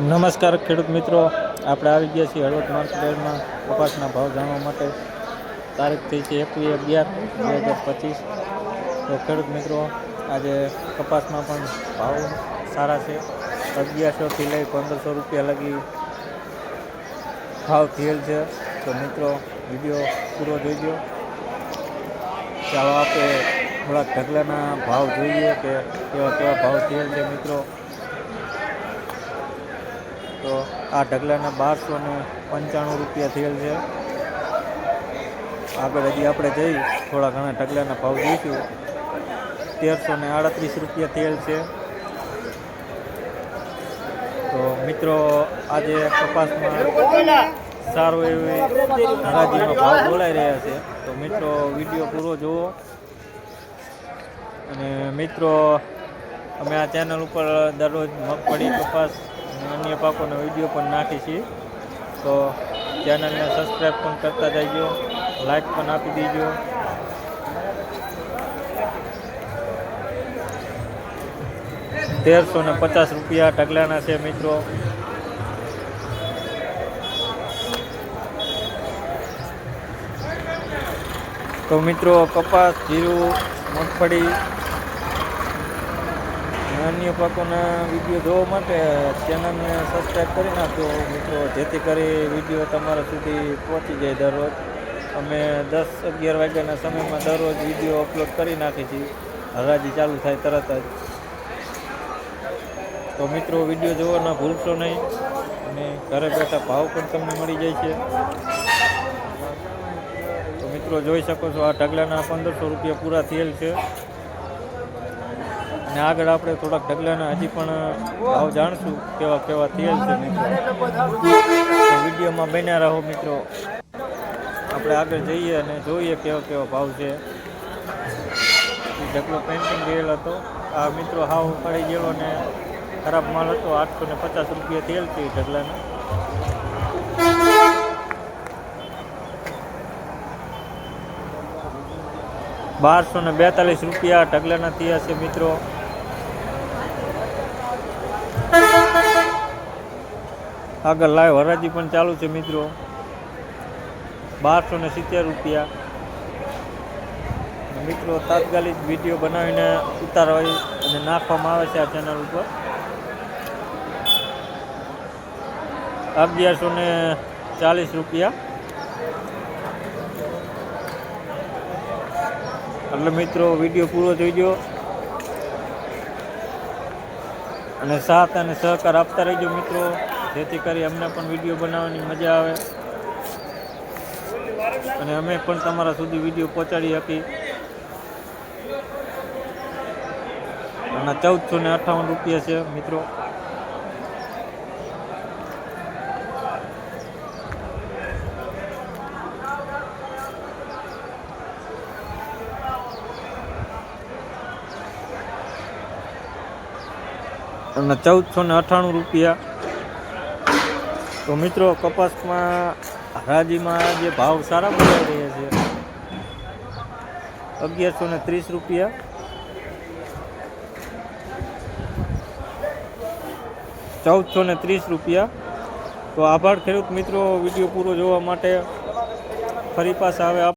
નમસ્કાર ખેડૂત મિત્રો. આપણે આવી ગયા છીએ હળવદ માર્કેટમાં કપાસના ભાવ જાણવા માટે તારીખ થઈ છે એકવીસ અગિયાર બે હજાર પચીસ. તો ખેડૂત મિત્રો, આજે કપાસમાં પણ ભાવ સારા છે. અગિયારસોથી લઈ પંદરસો રૂપિયા લગી ભાવ થયેલ છે. તો મિત્રો, વીડિયો પૂરો જોઈજો. ચાલો આપણે થોડાક ઢગલાના ભાવ જોઈએ કે કેવા કેવા ભાવ થયેલ છે મિત્રો. તો આ ઢગલાના બારસો ને પંચાણું રૂપિયા થયેલ છે. આગળ હજી આપણે જઈ થોડા ઘણા ઢગલાના ભાવ જોઈશું. તેરસો ને આડત્રીસ રૂપિયા થયેલ છે. તો મિત્રો, આજે કપાસમાં સારો એવી હરાજીનો ભાવ બોલાઈ રહ્યા છે. તો મિત્રો, વીડિયો પૂરો જુઓ. અને મિત્રો, અમે આ ચેનલ ઉપર દરરોજ મગફળી, કપાસ અન્ય પાકોનો વીડિયો પણ નાખી છીએ. તો ચેનલને સબસ્ક્રાઈબ પણ કરતા જઈજો લાઈક પણ આપી દેજો. તેરસો ને પચાસ રૂપિયા ઢગલાના છે મિત્રો. તો મિત્રો કપાસ, જીરું, મગફળી અન્ય પાકોના વીડિયો જોવા માટે ચેનલને સબસ્ક્રાઈબ કરી નાખજો મિત્રો. જેથી કરી વીડિયો તમારા સુધી પહોંચી જાય દરરોજ. અમે દસ અગિયાર વાગ્યાના સમયમાં દરરોજ વીડિયો અપલોડ કરી નાખીએ છીએ. હરાજી ચાલુ થાય તરત જ. તો મિત્રો, વીડિયો જોવાના ભૂલશો નહીં. અને ઘરે બેઠા ભાવ પણ તમને મળી જાય છે. તો મિત્રો, જોઈ શકો છો, આ ઢગલાના પંદરસો રૂપિયા પૂરા થયેલ છે. અને આગળ આપણે થોડાક ઢગલાના હજી પણ ભાવ જાણશું કેવા કેવા થયેલ છે મિત્રો. વિડીયોમાં બન્યા રહો મિત્રો. આપણે આગળ જઈએ અને જોઈએ કેવા કેવા ભાવ છે. ઢગલો પેન્ટિંગ ગયેલ હતો. આ મિત્રો હાવ પડી ગયેલો ને ખરાબ માલ હતો. આઠસો ને પચાસ રૂપિયા થયેલ છે એ બારસો ને બેતાલીસ રૂપિયા ઢગલાના થયા છે મિત્રો. આગળ લાઈવ હરાજી પણ ચાલુ છે મિત્રો. બારસો ને સિત્તેર રૂપિયા. મિત્રો તાત્કાલિક વીડિયો બનાવીને ઉતારવા અને નાખવામાં આવે છે આ ચેનલ ઉપર. અગિયારસો ને ચાલીસ રૂપિયા. એટલે મિત્રો વીડિયો પૂરો થઈ ગયો. અને સાથ અને સહકાર આપતા રહેજો મિત્રો. જેથી કરી અમને પણ વીડિયો બનાવવાની મજા આવે. અને અમે પણ તમારા સુધી વીડિયો પહોંચાડી શકીએ. અને ચૌદસો ને અઠાવન રૂપિયા છે, મિત્રો. અને ચૌદસો ને અઠ્ઠાણું રૂપિયા તો મિત્રો, કપાસમાં હરાજીમાં જે ભાવ સારા બોલાઈ રહ્યા છે. અગિયારસો ને ત્રીસ રૂપિયા. ચૌદસો ને ત્રીસ રૂપિયા. તો આભાર ખેડૂત મિત્રો, વીડિયો પૂરો જોવા માટે ફરી પાછા આવે